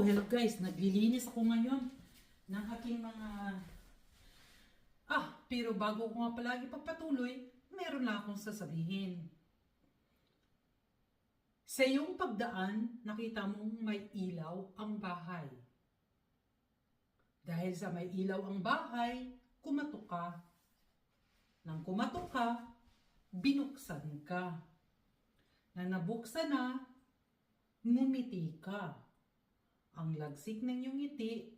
Hello, hello guys. Naglilinis ako ngayon ng aking mga... Ah, pero bago ko nga palagi pagpatuloy, meron lang akong sasabihin. Sa iyong pagdaan, nakita mong may ilaw ang bahay. Dahil sa may ilaw ang bahay, kumatok ka. Nang kumatok ka, binuksan ka. Nang nabuksan na, ngumiti ka. Ang lagsik ng iyong ngiti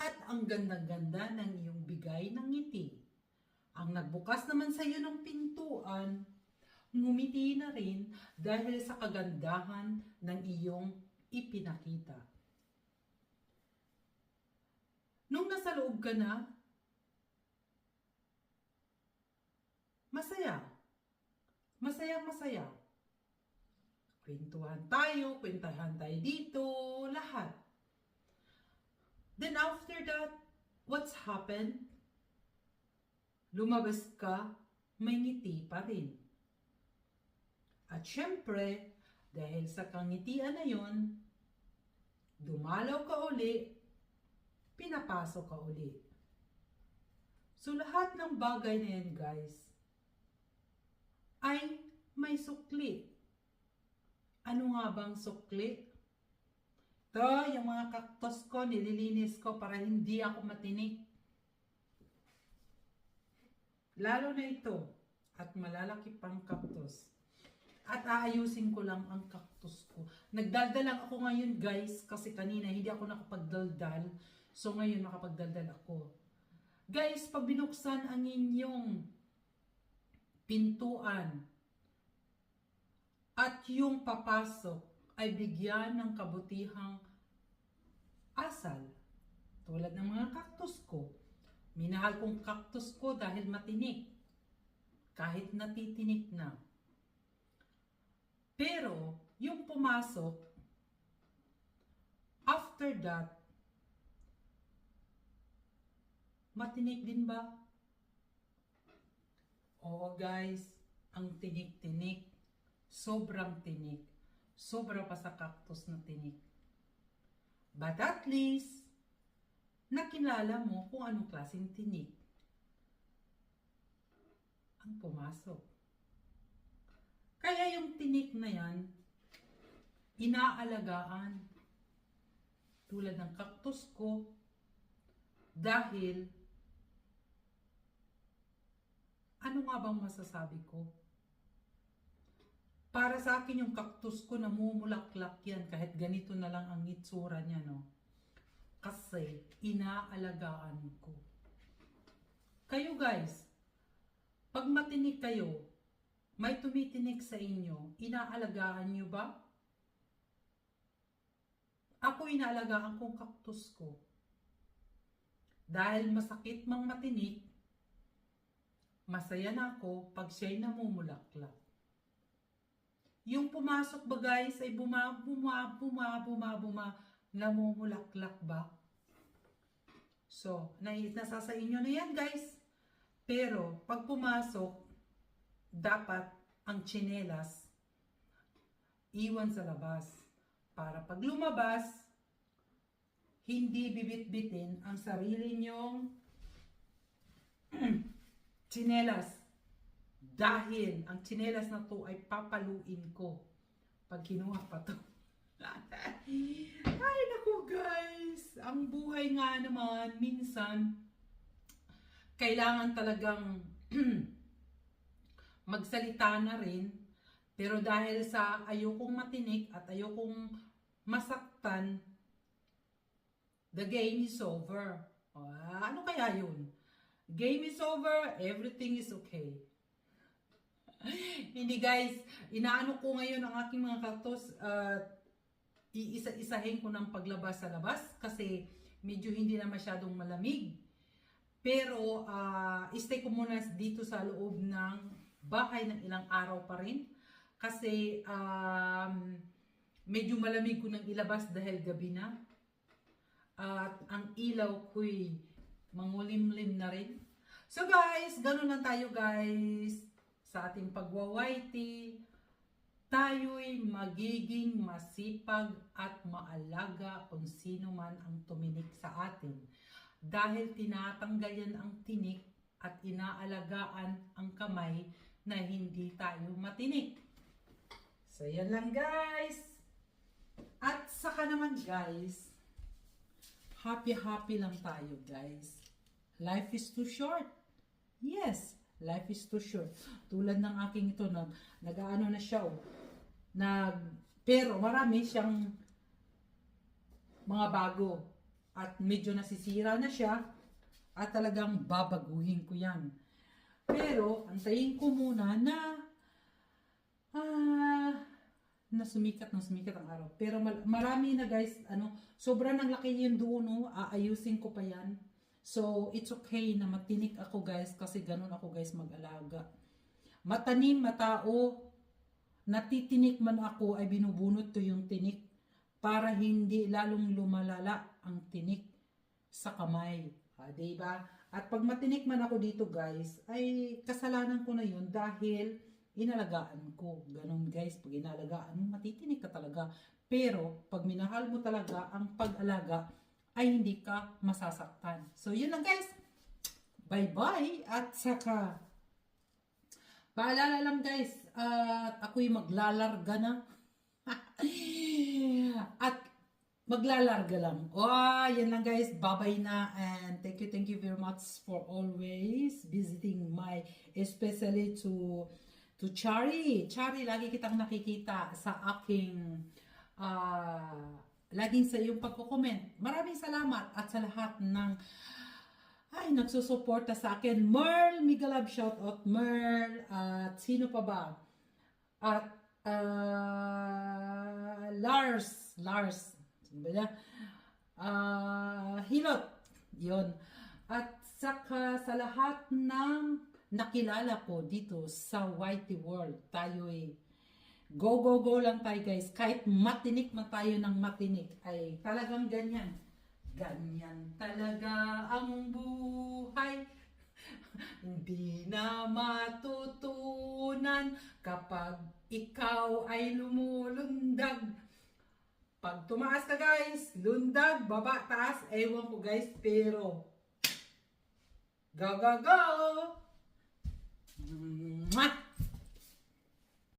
at ang ganda-ganda ng iyong bigay ng ngiti. Ang nagbukas naman sa iyo ng pintuan, ngumiti na rin dahil sa kagandahan ng iyong ipinakita. Nung nasa loob ka na, masaya. Masaya, masaya. Kwentuhan tayo, kwentahan tayo dito, lahat. Then after that, what's happened? Lumabas ka, may ngiti pa rin. At syempre, dahil sa kangitian na yon, dumalaw ka uli, pinapasok ka uli. So lahat ng bagay na yan, guys, ay may sukli. Ano nga bang sukli? Ito, yung mga kaktos ko, nililinis ko para hindi ako matinik. Lalo na ito, at malalaki pang kaktos. At aayusin ko lang ang kaktus ko. Nagdaldal lang ako ngayon guys, kasi kanina hindi ako nakapagdaldal. So ngayon nakapagdaldal ako. Guys, pag binuksan ang inyong pintuan, at yung papasok ay bigyan ng kabutihang asal. Tulad ng mga kaktus ko. Minahal kong kaktus ko dahil matinik. Kahit natitinik na. Pero, yung pumasok, after that, matinik din ba? Oo guys, ang tinik-tinik sobrang tinik. Sobra pa sa cactus na tinik. But at least, nakilala mo kung anong klaseng tinik ang pumasok. Kaya yung tinik na yan, inaalagaan tulad ng cactus ko dahil ano nga bang masasabi ko? Para sa akin yung cactus ko namumulaklak yan kahit ganito na lang ang itsura niya, no? Kasi inaalagaan ko. Kayo guys, pag matinig kayo, may tumitinig sa inyo, inaalagaan nyo ba? Ako inaalagaan kong cactus ko. Dahil masakit mang matinik, masaya na ako pag siya'y namumulaklak. Yung pumasok ba guys ay buma, buma, buma, buma, buma, namumulaklak ba? So, nasa sa inyo na yan guys. Pero, pag pumasok, dapat ang tsinelas iwan sa labas. Para pag lumabas, hindi bibit-bitin ang sarili nyong tsinelas. Dahil ang tsinelas na to ay papaluin ko pag kinuha pa to. ay naku guys, ang buhay nga naman minsan kailangan talagang magsalita na rin pero dahil sa ayokong matinik at ayokong masaktan the game is over. Ah, ano kaya yun? Game is over, everything is okay. Hindi guys, inaano ko ngayon ang aking mga kaktos at iisa-isahin ko ng paglabas sa labas kasi medyo hindi na masyadong malamig. Pero uh, stay ko muna dito sa loob ng bahay ng ilang araw pa rin kasi um, medyo malamig ko nang ilabas dahil gabi na. At ang ilaw ko'y mangulimlim na rin. So guys, ganun lang tayo guys sa ating pagwawaiti. tayo'y magiging masipag at maalaga kung sino man ang tuminik sa atin. Dahil tinatanggal yan ang tinik at inaalagaan ang kamay na hindi tayo matinik. So, yan lang guys. At saka naman guys, happy-happy lang tayo guys. Life is too short. Yes, life is too short. Tulad ng aking ito, nag, nag-ano na siya, oh. nag, pero marami siyang mga bago. At medyo nasisira na siya. At talagang babaguhin ko yan. Pero, antayin ko muna na ah, na sumikat na sumikat ang araw. Pero marami na guys, ano, sobrang nang laki yung duno, aayusin ko pa yan. So, it's okay na matinik ako guys kasi ganun ako guys mag-alaga. Matanim, matao, natitinik man ako ay binubunot to yung tinik para hindi lalong lumalala ang tinik sa kamay. Ah, diba? At pag matinik man ako dito guys, ay kasalanan ko na yun dahil inalagaan ko. Ganun guys, pag inalagaan mo, matitinik ka talaga. Pero, pag minahal mo talaga ang pag-alaga, ay hindi ka masasaktan. So, yun lang guys. Bye-bye. At saka, paalala lang guys, at ako'y maglalarga na. at maglalarga lang. Oh, yan lang guys. Bye-bye na. And thank you, thank you very much for always visiting my, especially to to Chari. Chari, lagi kitang nakikita sa aking ah laging sa iyong pagko-comment. Maraming salamat at sa lahat ng ay, nagsusuporta sa akin. Merl, Migalab, shout out Merl. At sino pa ba? At ah, Lars, Lars. Sino ba niya? Ah, Hilot. Yun. At saka sa lahat ng nakilala ko dito sa Whitey World, tayo'y go, go, go lang tayo guys. Kahit matinik man tayo ng matinik, ay talagang ganyan. Ganyan talaga ang buhay. Hindi na matutunan kapag ikaw ay lumulundag. Pag tumaas ka guys, lundag, baba, taas, ewan ko guys, pero go, go, go! Mwah!